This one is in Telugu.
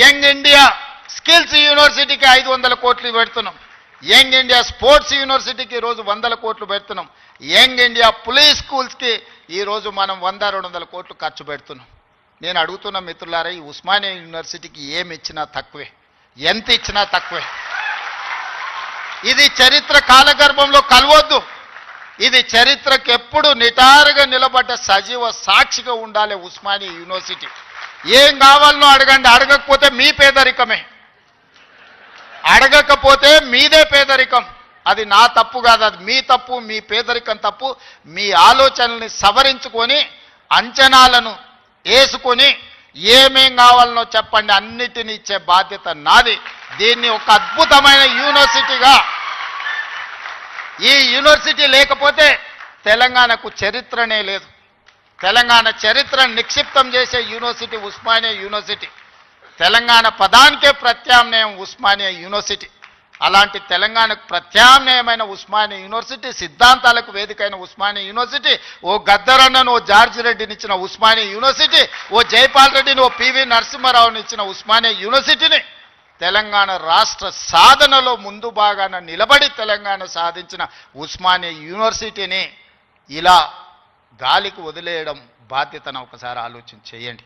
యంగ్ ఇండియా స్కిల్స్ యూనివర్సిటీకి ఐదు వందల కోట్లు పెడుతున్నాం. యంగ్ ఇండియా స్పోర్ట్స్ యూనివర్సిటీకి ఈరోజు వందల కోట్లు పెడుతున్నాం. యంగ్ ఇండియా పులీస్ స్కూల్స్కి ఈరోజు మనం వంద రెండు వందల కోట్లు ఖర్చు పెడుతున్నాం. నేను అడుగుతున్న మిత్రులారా ఈ ఉస్మానియా యూనివర్సిటీకి ఏమి ఇచ్చినా తక్కువే. ఎంత ఇచ్చినా తక్కువే. ఇది చరిత్ర కాలగర్భంలో కలవద్దు. ఇది చరిత్రకు ఎప్పుడు నిటారుగా నిలబడ్డ సజీవ సాక్షిగా ఉండాలి ఉస్మానియా యూనివర్సిటీ. ఏం కావాలనో అడగండి. అడగకపోతే మీ పేదరికమే. అడగకపోతే మీదే పేదరికం. అది నా తప్పు కాదు. అది మీ తప్పు మీ పేదరికం తప్పు. మీ ఆలోచనల్ని సవరించుకొని అంచనాలను వేసుకొని ఏమేం కావాలనో చెప్పండి. అన్నిటిని ఇచ్చే బాధ్యత నాది. దీన్ని ఒక అద్భుతమైన యూనివర్సిటీగా ఈ యూనివర్సిటీ లేకపోతే తెలంగాణకు చరిత్రనే లేదు. తెలంగాణ చరిత్రను నిక్షిప్తం చేసే యూనివర్సిటీ ఉస్మానియా యూనివర్సిటీ. తెలంగాణ పదానికే ప్రత్యామ్నాయం ఉస్మానియా యూనివర్సిటీ. అలాంటి తెలంగాణకు ప్రత్యామ్నాయమైన ఉస్మానియా యూనివర్సిటీ సిద్ధాంతాలకు వేదికైన ఉస్మానియా యూనివర్సిటీ ఓ గద్దరన్నను ఓ జార్జి రెడ్డిని ఇచ్చిన ఉస్మానియా యూనివర్సిటీ ఓ జైపాల్ రెడ్డిని ఓ పివి నరసింహారావుని ఇచ్చిన ఉస్మానియా యూనివర్సిటీని తెలంగాణ రాష్ట్ర సాధనలో ముందు భాగాన నిలబడి తెలంగాణ సాధించిన ఉస్మానియా యూనివర్సిటీని ఇలా గాలికి వదిలేయడం బాధ్యతను ఒకసారి ఆలోచన చేయండి.